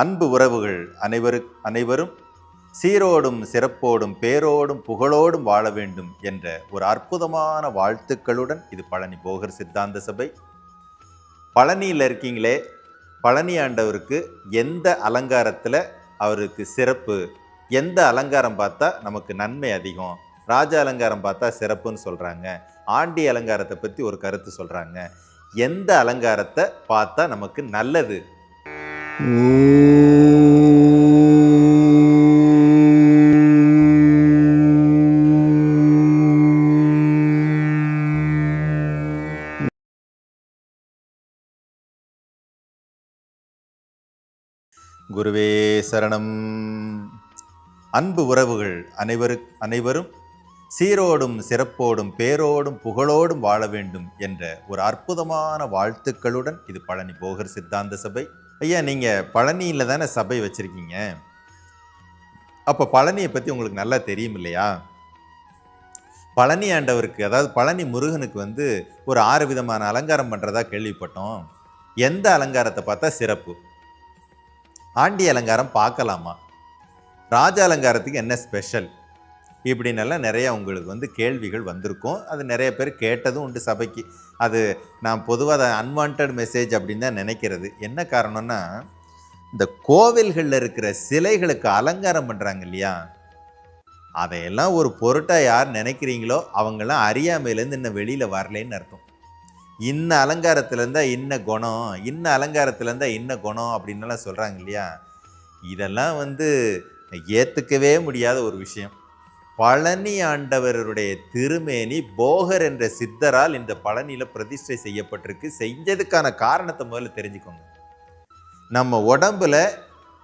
அன்பு உறவுகள் அனைவரு அனைவரும் சீரோடும் சிறப்போடும் பேரோடும் புகழோடும் வாழ வேண்டும் என்ற ஒரு அற்புதமான வாழ்த்துக்களுடன் இது பழனி போகர் சித்தாந்த சபை. பழனியில் இருக்கீங்களே பழனி ஆண்டவருக்கு எந்த அலங்காரத்தில் அவருக்கு சிறப்பு எந்த அலங்காரம் பார்த்தா நமக்கு நன்மை அதிகம் ராஜ அலங்காரம் பார்த்தா சிறப்புன்னு சொல்கிறாங்க ஆண்டி அலங்காரத்தை பற்றி ஒரு கருத்து சொல்கிறாங்க எந்த அலங்காரத்தை பார்த்தா நமக்கு நல்லது குருவே சரணம். அன்பு உறவுகள் அனைவரு அனைவரும் சீரோடும் சிறப்போடும் பேரோடும் புகழோடும் வாழ வேண்டும் என்ற ஒரு அற்புதமான வாழ்த்துக்களுடன் இது பழனி போகர் சித்தாந்த சபை. ஐயா நீங்கள் பழனியில் தானே சபை வச்சுருக்கீங்க? அப்போ பழனியை பற்றி உங்களுக்கு நல்லா தெரியும் இல்லையா? பழனி ஆண்டவருக்கு அதாவது பழனி முருகனுக்கு வந்து ஒரு ஆறு விதமான அலங்காரம் பண்ணுறதா கேள்விப்பட்டோம். எந்த அலங்காரத்தை பார்த்தா சிறப்பு? ஆண்டி அலங்காரம் பார்க்கலாமா? ராஜ அலங்காரத்துக்கு என்ன ஸ்பெஷல் இப்படின்னெல்லாம் நிறைய உங்களுக்கு வந்து கேள்விகள் வந்திருக்கும். அது நிறைய பேர் கேட்டதும் உண்டு சபைக்கு. அது நான் பொதுவாக அன்வான்ட் மெசேஜ் அப்படின்னு தான் நினைக்கிறது. என்ன காரணம்னா இந்த கோவில்களில் இருக்கிற சிலைகளுக்கு அலங்காரம் பண்ணுறாங்க இல்லையா? அதையெல்லாம் ஒரு பொருட்டாக யார் நினைக்கிறீங்களோ அவங்கெல்லாம் அறியாமையிலேருந்து இன்னும் வெளியில் வரலேன்னு அர்த்தம். இன்ன அலங்காரத்தில் இருந்தால் இன்ன குணம் இன்ன அலங்காரத்தில் இருந்தால் இன்ன குணம் அப்படின்னுலாம் சொல்கிறாங்க இல்லையா? இதெல்லாம் வந்து ஏற்றுக்கவே முடியாத ஒரு விஷயம். பழனி ஆண்டவருடைய திருமேனி போகர் என்ற சித்தரால் இந்த பழனியில் பிரதிஷ்டை செய்யப்பட்டிருக்கு. செஞ்சதுக்கான காரணத்தை முதல்ல தெரிஞ்சுக்கோங்க. நம்ம உடம்புல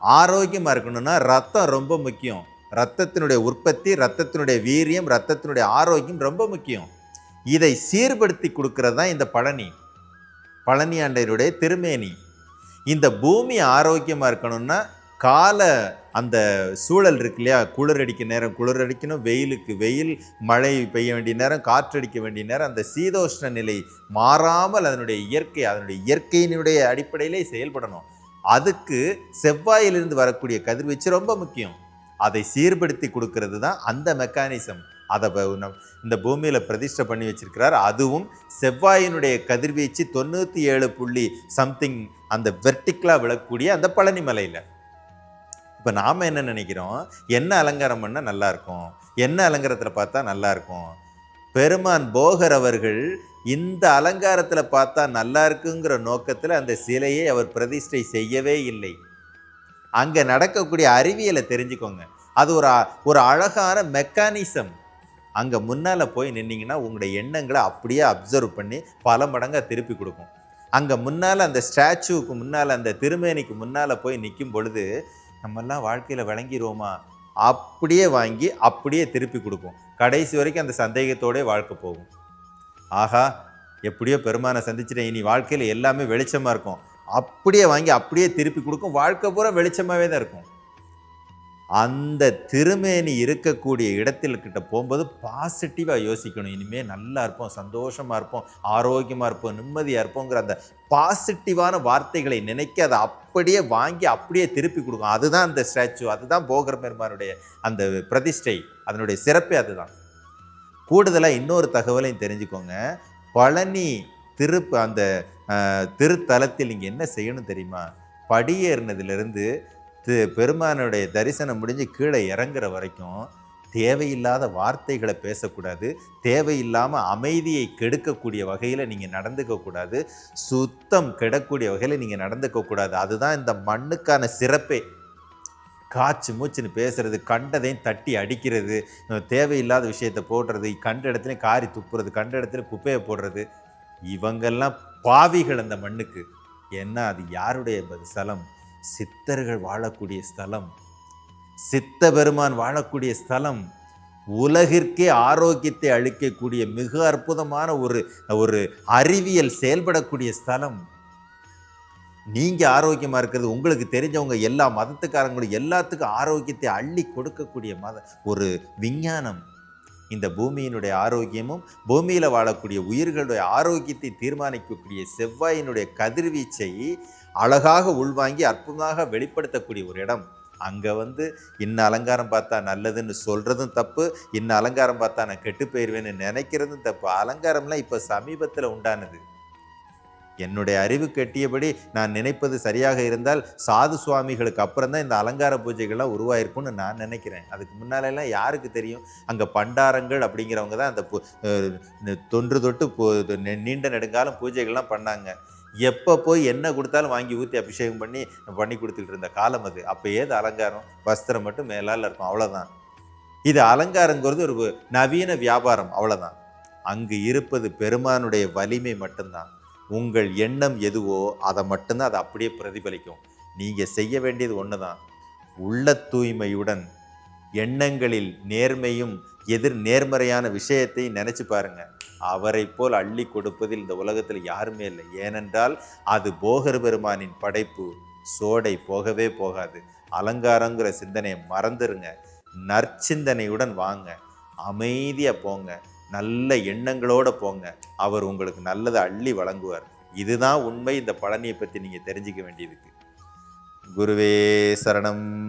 ஆரோக்கியமாக இருக்கணும்னா ரத்தம் ரொம்ப முக்கியம். ரத்தத்தினுடைய உற்பத்தி ரத்தத்தினுடைய வீரியம் ரத்தத்தினுடைய ஆரோக்கியம் ரொம்ப முக்கியம். இதை சீர்படுத்தி கொடுக்கறது தான் இந்த பழனி. பழனி ஆண்டவருடைய திருமேனி. இந்த பூமி ஆரோக்கியமாக இருக்கணும்னா கால அந்த சூழல் இருக்கு இல்லையா? குளிர் அடிக்க நேரம் குளிர் அடிக்கணும் வெயிலுக்கு வெயில் மழை பெய்ய வேண்டிய நேரம் காற்றடிக்க வேண்டிய நேரம் அந்த சீதோஷ்ண நிலை மாறாமல் அதனுடைய இயற்கை அதனுடைய இயற்கையினுடைய அடிப்படையிலே செயல்படணும். அதுக்கு செவ்வாயிலிருந்து வரக்கூடிய கதிர்வீச்சு ரொம்ப முக்கியம். அதை சீர்படுத்தி கொடுக்கறது தான் அந்த மெக்கானிசம். அதை இந்த பூமியில் பிரதிஷ்டை பண்ணி வச்சிருக்கிறார். அதுவும் செவ்வாயினுடைய கதிர்வீச்சு தொண்ணூற்றி ஏழு புள்ளி சம்திங் அந்த வெர்டிக்கலாக விழக்கூடிய அந்த பழனி மலையில் இப்போ நாம் என்ன நினைக்கிறோம்? என்ன அலங்காரம் பண்ணால் நல்லாயிருக்கும்? என்ன அலங்காரத்தில் பார்த்தா நல்லாயிருக்கும்? பெருமான் போகர் அவர்கள் இந்த அலங்காரத்தில் பார்த்தா நல்லா இருக்குங்கிற நோக்கத்தில் அந்த சிலையை அவர் பிரதிஷ்டை செய்யவே இல்லை. அங்கே நடக்கக்கூடிய அறிவியலை தெரிஞ்சுக்கோங்க. அது ஒரு ஒரு அழகான மெக்கானிசம். அங்கே முன்னால் போய் நின்னீங்கன்னா உங்களுடைய எண்ணங்களை அப்படியே அப்சர்வ் பண்ணி பல மடங்காக திருப்பி கொடுக்கும். அங்கே முன்னால் அந்த ஸ்டாச்சுவுக்கு முன்னால் அந்த திருமேனிக்கு முன்னால் போய் நிற்கும் பொழுது நம்மெல்லாம் வாழ்க்கையில் விளங்கிடுவோமா அப்படியே வாங்கி அப்படியே திருப்பி கொடுக்கும் கடைசி வரைக்கும் அந்த சந்தேகத்தோடே வாழ்க்கை போகும். ஆகா எப்படியோ பெருமானை சந்திச்சிட்டேன். இனி வாழ்க்கையில் எல்லாமே வெளிச்சமாக இருக்கும். அப்படியே வாங்கி அப்படியே திருப்பி கொடுக்கும். வாழ்க்கை பூரா வெளிச்சமாகவே தான் இருக்கும். அந்த திருமேனி இருக்கக்கூடிய இடத்தில் கிட்ட போகும்போது பாசிட்டிவாக யோசிக்கணும். இனிமேல் நல்லா இருப்போம் சந்தோஷமாக இருப்போம் ஆரோக்கியமாக இருப்போம் நிம்மதியாக இருப்போங்கிற அந்த பாசிட்டிவான வார்த்தைகளை நினைக்க அதை அப்படியே வாங்கி அப்படியே திருப்பி கொடுக்கும். அதுதான் அந்த ஸ்டாச்சு அதுதான் போகர் பெருமானுடைய அந்த பிரதிஷ்டை அதனுடைய சிறப்பே அதுதான். கூடுதலாக இன்னொரு தகவலையும் தெரிஞ்சுக்கோங்க. பழனி திருப்பு அந்த திருத்தலத்தில் நீங்கள் என்ன செய்யணும் தெரியுமா? படியேறினதுலேருந்து தி பெருமானுடைய தரிசனம் முடிஞ்சு கீழே இறங்குற வரைக்கும் தேவையில்லாத வார்த்தைகளை பேசக்கூடாது தேவையில்லாமல் அமைதியை கெடுக்கக்கூடிய வகையில் நீங்கள் நடந்துக்கக்கூடாது சுத்தம் கெடக்கூடிய வகையில் நீங்கள் நடந்துக்கக்கூடாது அதுதான் இந்த மண்ணுக்கான சிறப்பே. காய்ச்சி மூச்சுன்னு பேசுறது கண்டதையும் தட்டி அடிக்கிறது தேவையில்லாத விஷயத்தை போடுறது கண்ட இடத்துலையும் காரி துப்புறது கண்ட இடத்துல குப்பையை போடுறது இவங்கெல்லாம் பாவிகள் அந்த மண்ணுக்கு. என்ன அது யாருடைய சலம்? ஸ்தலம் சித்தர்கள் வாழக்கூடிய ஸ்தலம். சித்த பெருமான் வாழக்கூடிய ஸ்தலம். உலகிற்கே ஆரோக்கியத்தை அளிக்கக்கூடிய மிக அற்புதமான ஒரு ஒரு அறிவியல் செயல்படக்கூடிய ஸ்தலம். நீங்கள் ஆரோக்கியமாக இருக்கிறது உங்களுக்கு தெரிஞ்சவங்க எல்லா மதத்துக்காரங்களும் எல்லாத்துக்கும் ஆரோக்கியத்தை அள்ளி கொடுக்கக்கூடிய மத ஒரு விஞ்ஞானம். இந்த பூமியினுடைய ஆரோக்கியமும் பூமியில் வாழக்கூடிய உயிர்களுடைய ஆரோக்கியத்தை தீர்மானிக்கக்கூடிய செவ்வாயினுடைய கதிர்வீச்சை அழகாக உள்வாங்கி அற்புதமாக வெளிப்படுத்தக்கூடிய ஒரு இடம். அங்கே வந்து இன்ன அலங்காரம் பார்த்தா நல்லதுன்னு சொல்கிறதும் தப்பு இன்ன அலங்காரம் பார்த்தா நான் கெட்டு போயிடுவேன்னு நினைக்கிறதும் தப்பு. அலங்காரம்லாம் இப்போ சமீபத்தில் உண்டானது. என்னுடைய அறிவு கெட்டியபடி நான் நினைப்பது சரியாக இருந்தால் சாது சுவாமிகளுக்கு அப்புறம் தான் இந்த அலங்கார பூஜைகள்லாம் உருவாயிருக்கும்னு நான் நினைக்கிறேன். அதுக்கு முன்னாலெல்லாம் யாருக்கு தெரியும்? அங்கே பண்டாரங்கள் அப்படிங்கிறவங்க தான் அந்த தொன்று தொட்டு நீண்ட நெடுங்காலம் பூஜைகள்லாம் பண்ணாங்க. எப்போ போய் என்ன கொடுத்தாலும் வாங்கி ஊற்றி அபிஷேகம் பண்ணி பண்ணி கொடுத்துட்டு இருந்த காலம் அது. அப்போ ஏது அலங்காரம்? வஸ்திரம் மட்டும் மேலால் இருக்கும் அவ்வளோதான் இது அலங்காரங்கிறது ஒரு நவீன வியாபாரம் அவ்வளோதான் அங்கு இருப்பது பெருமானுடைய வலிமை மட்டும்தான். உங்கள் எண்ணம் எதுவோ அதை மட்டும்தான் அதை அப்படியே பிரதிபலிக்கும். நீங்கள் செய்ய வேண்டியது ஒன்று தான் உள்ள தூய்மையுடன் எண்ணங்களில் நேர்மையும் எதிர் நேர்மறையான விஷயத்தை நினச்சி பாருங்க. அவரை போல் அள்ளி கொடுப்பதில் இந்த உலகத்தில் யாருமே இல்லை. ஏனென்றால் அது போகர் பெருமானின் படைப்பு. சோடை போகவே போகாது. அலங்காரங்கிற சிந்தனையை மறந்துருங்க. நற்சிந்தனையுடன் வாங்க. அமைதியாக போங்க. நல்ல எண்ணங்களோட போங்க. அவர் உங்களுக்கு நல்லதை அள்ளி வழங்குவார். இதுதான் உண்மை. இந்த பழனியை பற்றி நீங்கள் தெரிஞ்சுக்க வேண்டியதுக்கு குருவே சரணம்.